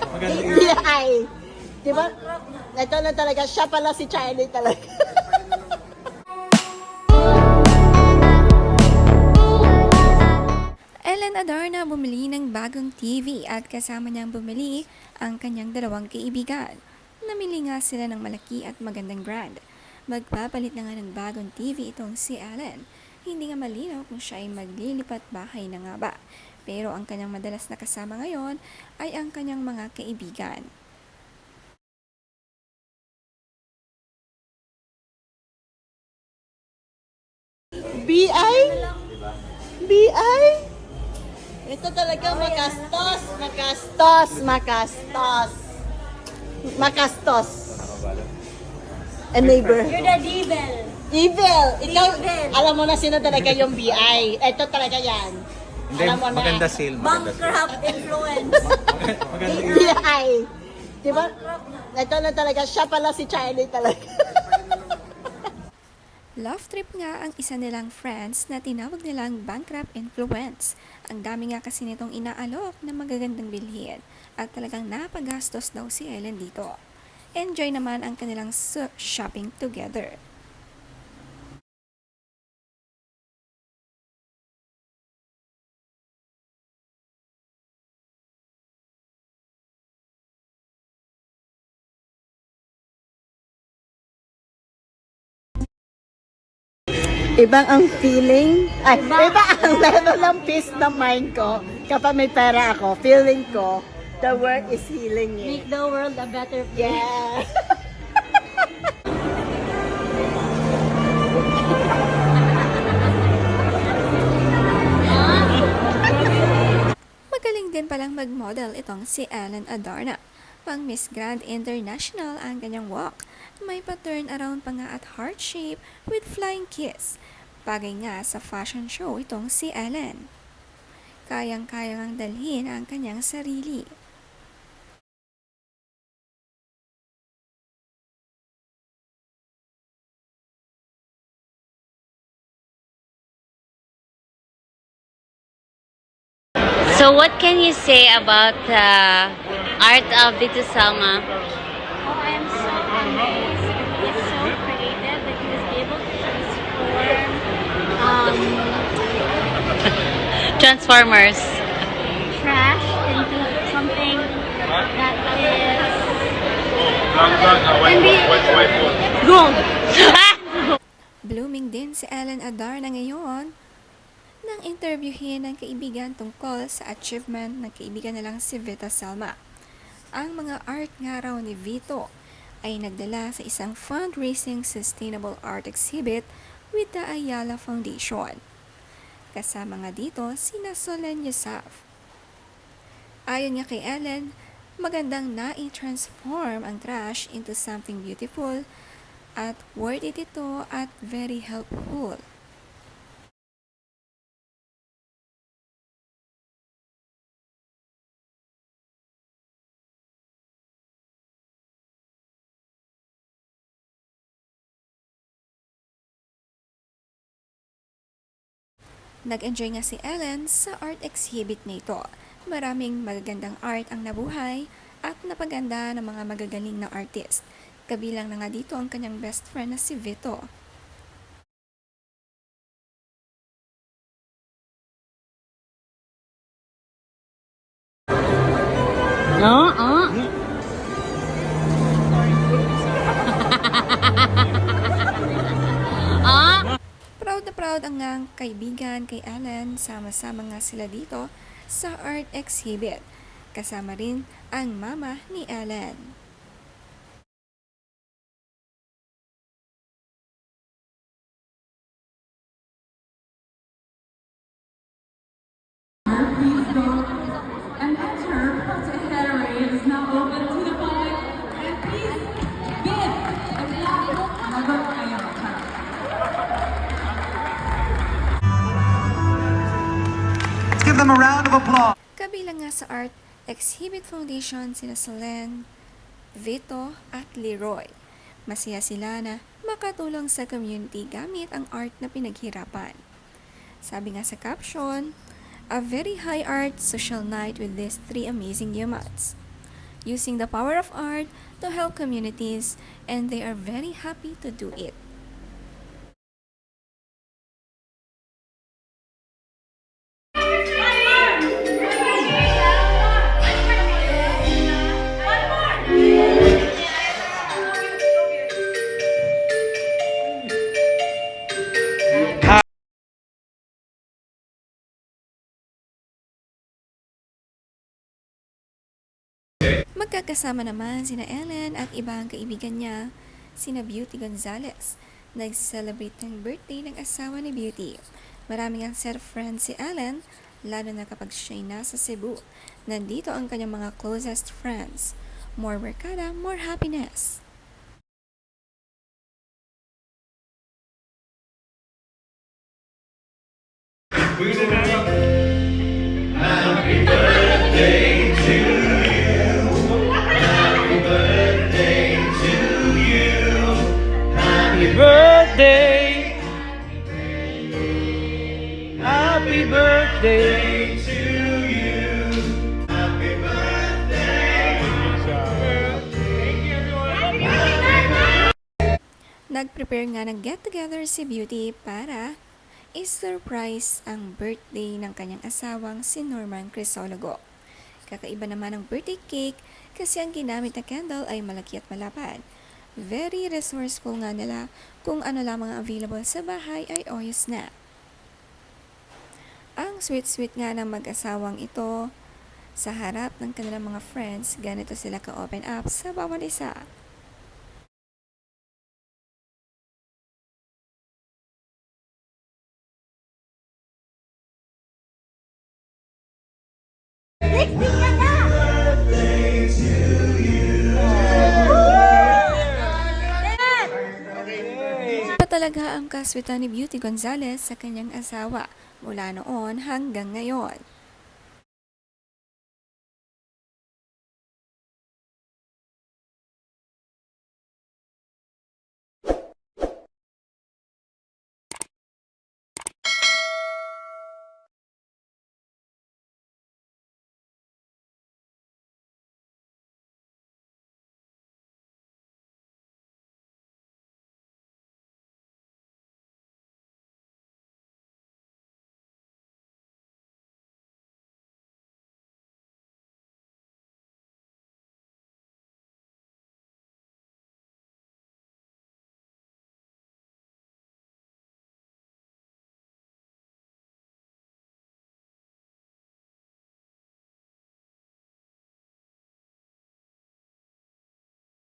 Maganda yun. BI. Di ba? Ito na talaga, siya pala si Charlie talaga. Ellen Adarna bumili ng bagong TV at kasama niyang bumili ang kanyang dalawang kaibigan. Namili nga sila ng malaki at magandang brand. Magpapalit na nga ng bagong TV itong si Ellen. Hindi nga malinaw kung siya ay maglilipat bahay na nga ba. Pero ang kanyang madalas na kasama ngayon ay ang kanyang mga kaibigan. BI? BI? Ito talaga makastos, makastos, makastos. Makastos. A neighbor. You're the devil. Evil! Ikaw, Evil. alam mo na sino talaga yung BI. Ito talaga yan. Hindi, Alam mo na. maganda sale. Maganda sale. Bankrupt influence. Maganda yun. BI. Di ba? Ito na talaga, siya pala si Charlie talaga. Love trip nga ang isa nilang friends na tinawag nilang bankrupt influence. Ang dami nga kasi nitong inaalok na magagandang bilhin at talagang napagastos daw si Ellen dito. Enjoy naman ang kanilang shopping together. Ibang ang feeling, ay, iba, ang level ng peace ng mind ko kapag may pera ako. Feeling ko, the work is healing me. Make the world a better place. Yeah. Magaling din palang mag-model itong si Ellen Adarna. Pang Miss Grand International ang kanyang walk. May pa-turn around pa nga at heart shape with flying kiss. Bagay nga sa fashion show itong si Ellen. Kayang-kaya ngang dalhin ang kanyang sarili. So what can you say about the art of Vito Salma? Oh, I am so amazed. He's so creative that he was able to transform um, Transformers. trash into something that is gold. Blooming din si Ellen Adarna ngayon nang interviewin ng kaibigan tungkol sa achievement ng kaibigan nilang si Vita Salma. Ang mga art nga raw ni Vito ay nagdala sa isang fundraising sustainable art exhibit with the Ayala Foundation. Kasama nga dito sina Solen Yusaf. Ayon nga kay Ellen, magandang na-transform ang trash into something beautiful at worth it ito at very helpful. Nag-enjoy nga si Ellen sa art exhibit na ito. Maraming magagandang art ang nabuhay at napaganda ng mga magagaling na artist. Kabilang na nga dito ang kanyang best friend na si Vito. Proud ang ngang kaibigan kay Ellen. Sama-sama nga sila dito sa art exhibit. Kasama rin ang mama ni Ellen. Kabilang nga sa Art Exhibit Foundation sina Solen, Vito at Leroy. Masaya sila na makatulong sa community gamit ang art na pinaghirapan. Sabi nga sa caption, A very high art social night with these three amazing humans. using the power of art to help communities, and they are very happy to do it. Magkakasama naman sina Ellen at ibang kaibigan niya, sina Beauty Gonzalez. Nag-celebrate ng birthday ng asawa ni Beauty. Maraming ang set of friends si Ellen, lalo na kapag siya'y nasa Cebu. Nandito ang kanyang mga closest friends. More barkada, more happiness. Happy birthday to you. Happy birthday. Nag-prepare nga ng get-together si Beauty para i-surprise ang birthday ng kanyang asawang si Norman Crisologo. Kakaiba naman ang birthday cake kasi ang ginamit na candle ay malaki at malapad. Very resourceful nga nila kung ano lamang ang available sa bahay ay oyos na. Ang sweet-sweet nga ng mag-asawang ito sa harap ng kanilang mga friends, ganito sila ka-open up sa bawat isa. Pa talaga ang kaswitan ni Beauty Gonzalez sa kanyang asawa mula noon hanggang ngayon.